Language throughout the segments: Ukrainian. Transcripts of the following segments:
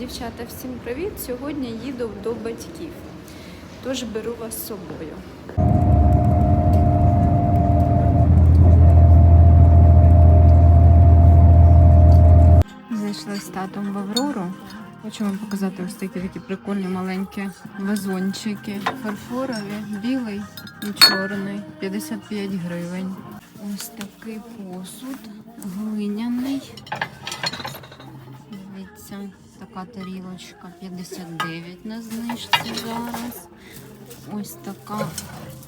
Дівчата, всім привіт! Сьогодні їду до батьків, тож беру вас з собою. Зайшли з татом в Аврору. Хочу вам показати ось такі такі прикольні маленькі вазончики. Фарфорові, білий і чорний. 55 гривень. Ось такий посуд глиняний. Дивіться, така тарілочка 59 на знижці зараз. Ось така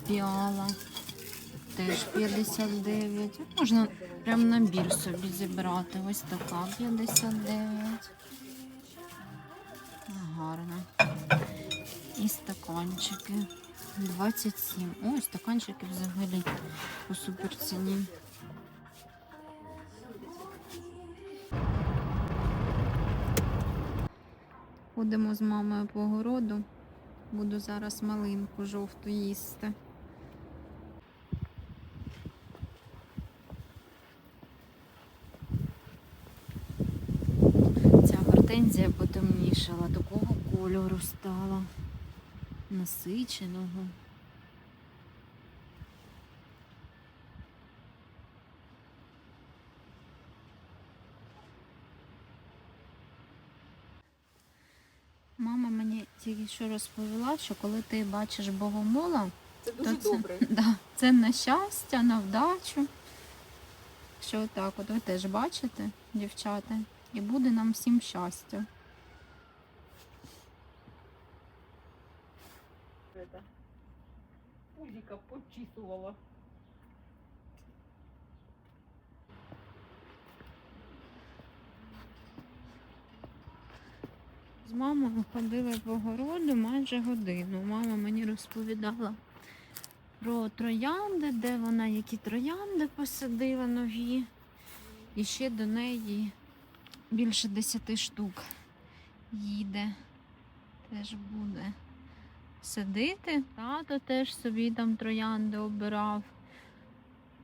піала. Теж 59. Можна прям набір собі зібрати. Ось така 59. Гарно. І стаканчики. 27. Ой, стаканчики взагалі по суперціні. Ходимо з мамою по городу. Буду зараз малинку жовту їсти. Ця гортензія потемнішала, такого кольору стала. Насиченого. Мама мені тільки що розповіла, що коли ти бачиш богомола, Це то це, добре. Да, це на щастя, на вдачу. Що так, от ви теж бачите, дівчата, і буде нам всім щастя. Это. Пузика почісувала. З мамою ходили по городу майже годину. Мама мені розповідала про троянди, де вона які троянди посадила нові. І ще до неї більше десяти штук їде. Теж буде садити. Тато теж собі там троянди обирав.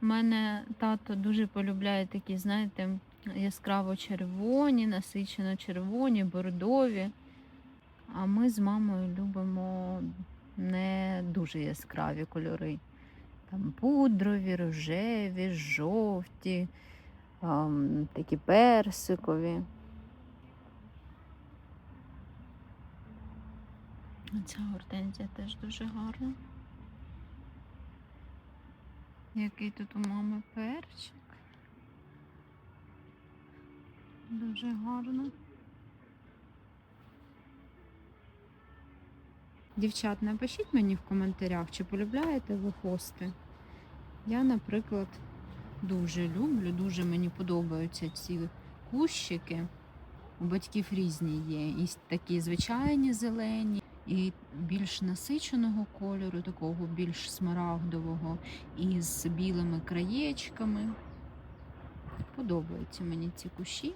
У мене тато дуже полюбляє такі, знаєте, яскраво червоні, насичено червоні, бордові. А ми з мамою любимо не дуже яскраві кольори. Там пудрові, рожеві, жовті, такі персикові. Ця гортензія теж дуже гарна. Який тут у мами перчик. Дуже гарно. Дівчат, напишіть мені в коментарях, чи полюбляєте ви хости. Я, наприклад, дуже люблю, дуже мені подобаються ці кущики. У батьків різні є. І такі звичайні зелені, і більш насиченого кольору, такого більш смарагдового, і з білими краєчками. Подобаються мені ці кущі.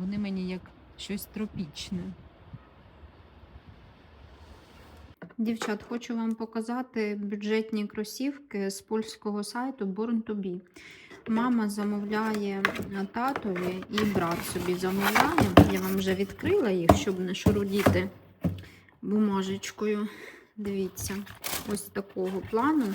Вони мені як щось тропічне. Дівчат, хочу вам показати бюджетні кросівки з польського сайту Born to Be. Мама замовляє татові і брат собі замовляє. Я вам вже відкрила їх, щоб не шурудіти бумажечкою. Дивіться, ось такого плану.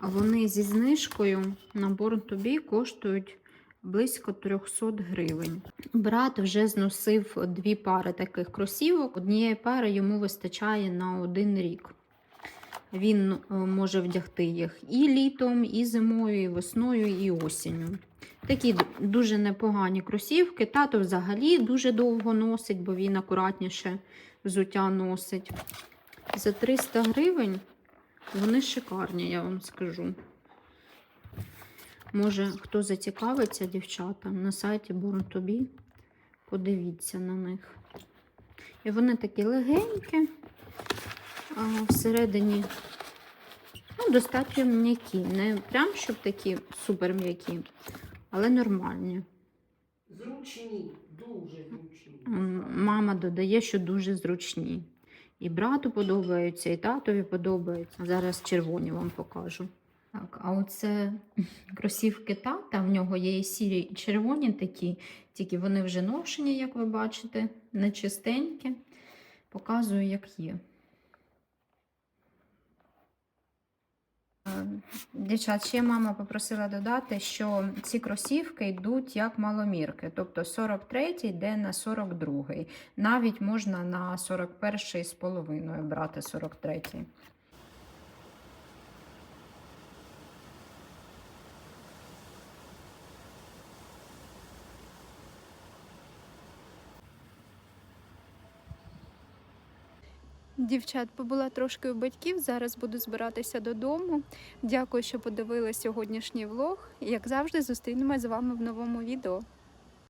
А вони зі знижкою на Born to Be коштують близько 300 гривень. Брат вже зносив дві пари таких кросівок. Однієї пари йому вистачає на один рік. Він е, може вдягти їх і літом, і зимою, і весною, і осінню. Такі дуже непогані кросівки. Тато взагалі дуже довго носить, бо він акуратніше взуття носить. За 300 гривень вони шикарні, я вам скажу. Може, хто зацікавиться, дівчата, на сайті Born подивіться на них. І вони такі легенькі, а всередині ну, достатньо м'які. Не прям щоб такі супер м'які, але нормальні. Зручні, дуже зручні. Мама додає, що дуже зручні. І брату подобаються, і татові подобаються. Зараз червоні вам покажу. Так, а оце кросівки тата, в нього є і сірі і червоні такі, тільки вони вже ношені, як ви бачите, не чистенькі. Показую, як є. Е, Дівчат, ще мама попросила додати, що ці кросівки йдуть як маломірки, тобто 43 йде на 42. Навіть можна на 41 з половиною брати 43. Дівчат, побула трошки у батьків. Зараз буду збиратися додому. Дякую, що подивилися сьогоднішній влог. Як завжди, зустрінемось з вами в новому відео.